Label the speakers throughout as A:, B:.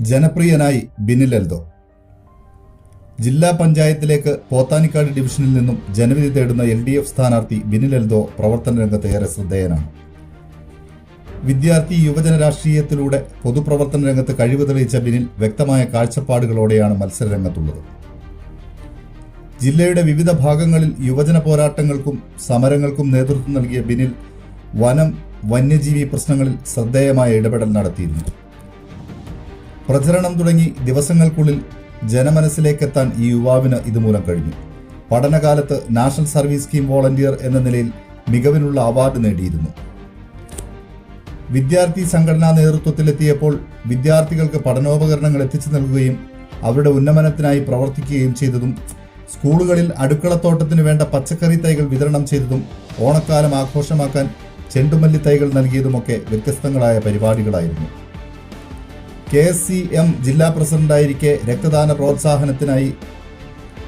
A: ജനപ്രിയനായി ബിനിൽ എൽദോ. ജില്ലാ പഞ്ചായത്തിലേക്ക് പോത്താനിക്കാട് ഡിവിഷനിൽ നിന്നും ജനവിധി തേടുന്ന എൽ ഡി എഫ് സ്ഥാനാർത്ഥി ബിനിൽ എൽദോ പ്രവർത്തന രംഗത്ത് ഏറെ ശ്രദ്ധേയനാണ്. വിദ്യാർത്ഥി യുവജന രാഷ്ട്രീയത്തിലൂടെ പൊതുപ്രവർത്തന രംഗത്ത് കഴിവ് തെളിയിച്ച ബിനിൽ വ്യക്തമായ കാഴ്ചപ്പാടുകളോടെയാണ് മത്സരരംഗത്തുള്ളത്. ജില്ലയുടെ വിവിധ ഭാഗങ്ങളിൽ യുവജന പോരാട്ടങ്ങൾക്കും സമരങ്ങൾക്കും നേതൃത്വം നൽകിയ ബിനിൽ വനം വന്യജീവി പ്രശ്നങ്ങളിൽ ശ്രദ്ധേയമായ ഇടപെടൽ നടത്തിയിരുന്നു. പ്രചരണം തുടങ്ങി ദിവസങ്ങൾക്കുള്ളിൽ ജനമനസ്സിലേക്കെത്താൻ ഈ യുവാവിന് ഇതുമൂലം കഴിഞ്ഞു. പഠനകാലത്ത് നാഷണൽ സർവീസ് സ്കീം വോളണ്ടിയർ എന്ന നിലയിൽ മികവിനുള്ള അവാർഡ് നേടിയിരുന്നു. വിദ്യാർത്ഥി സംഘടനാ നേതൃത്വത്തിലെത്തിയപ്പോൾ വിദ്യാർത്ഥികൾക്ക് പഠനോപകരണങ്ങൾ എത്തിച്ചു നൽകുകയും അവരുടെ ഉന്നമനത്തിനായി പ്രവർത്തിക്കുകയും ചെയ്തതും സ്കൂളുകളിൽ അടുക്കളത്തോട്ടത്തിന് വേണ്ട പച്ചക്കറി തൈകൾ വിതരണം ചെയ്തതും ഓണക്കാലം ആഘോഷമാക്കാൻ ചെണ്ടുമല്ലി തൈകൾ നൽകിയതുമൊക്കെ വ്യത്യസ്തങ്ങളായ പരിപാടികളായിരുന്നു. കെ സി എം ജില്ലാ പ്രസിഡന്റായിരിക്കെ രക്തദാന പ്രോത്സാഹനത്തിനായി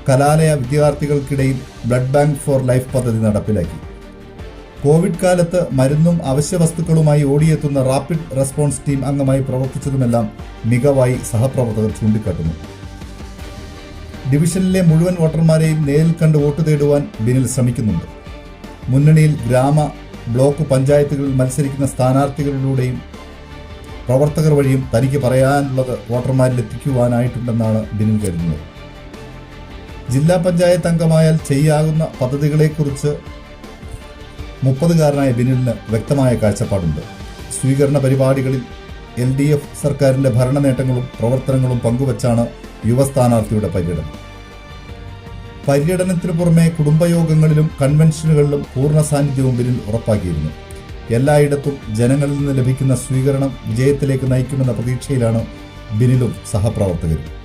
A: കലാലയ വിദ്യാർത്ഥികൾക്കിടയിൽ ബ്ലഡ് ബാങ്ക് ഫോർ ലൈഫ് പദ്ധതി നടപ്പിലാക്കി. കോവിഡ് കാലത്ത് മരുന്നും അവശ്യ വസ്തുക്കളുമായി ഓടിയെത്തുന്ന റാപ്പിഡ് റെസ്പോൺസ് ടീം അംഗമായി പ്രവർത്തിച്ചതുമെല്ലാം മികവായി സഹപ്രവർത്തകർ ചൂണ്ടിക്കാട്ടുന്നു. ഡിവിഷനിലെ മുഴുവൻ വോട്ടർമാരെയും നേരിൽ കണ്ട് വോട്ട് തേടുവാൻ ബിനിൽ ശ്രമിക്കുന്നുണ്ട്. മുന്നണിയിൽ ഗ്രാമ ബ്ലോക്ക് പഞ്ചായത്തുകളിൽ മത്സരിക്കുന്ന സ്ഥാനാർത്ഥികളിലൂടെയും പ്രവർത്തകർ വഴിയും തനിക്ക് പറയാനുള്ളത് വോട്ടർമാരിൽ എത്തിക്കുവാനായിട്ടുണ്ടെന്നാണ് ബിനിൻ കരുതുന്നത്. ജില്ലാ പഞ്ചായത്ത് അംഗമായാൽ ചെയ്യാകുന്ന പദ്ധതികളെക്കുറിച്ച് മുപ്പതുകാരനായ ബിനിലിന് വ്യക്തമായ കാഴ്ചപ്പാടുണ്ട്. സ്വീകരണ പരിപാടികളിൽ എൽ ഡി എഫ് സർക്കാരിന്റെ ഭരണ നേട്ടങ്ങളും പ്രവർത്തനങ്ങളും പങ്കുവച്ചാണ് യുവ സ്ഥാനാർത്ഥിയുടെ പര്യടനം. പര്യടനത്തിനു പുറമെ കുടുംബയോഗങ്ങളിലും കൺവെൻഷനുകളിലും പൂർണ സാന്നിധ്യവും ബിനിൽ ഉറപ്പാക്കിയിരുന്നു. എല്ലായിടത്തും ജനങ്ങളിൽ നിന്ന് ലഭിക്കുന്ന സ്വീകരണം വിജയത്തിലേക്ക് നയിക്കുമെന്ന പ്രതീക്ഷയിലാണ് ബിനിലും സഹപ്രവർത്തകരും.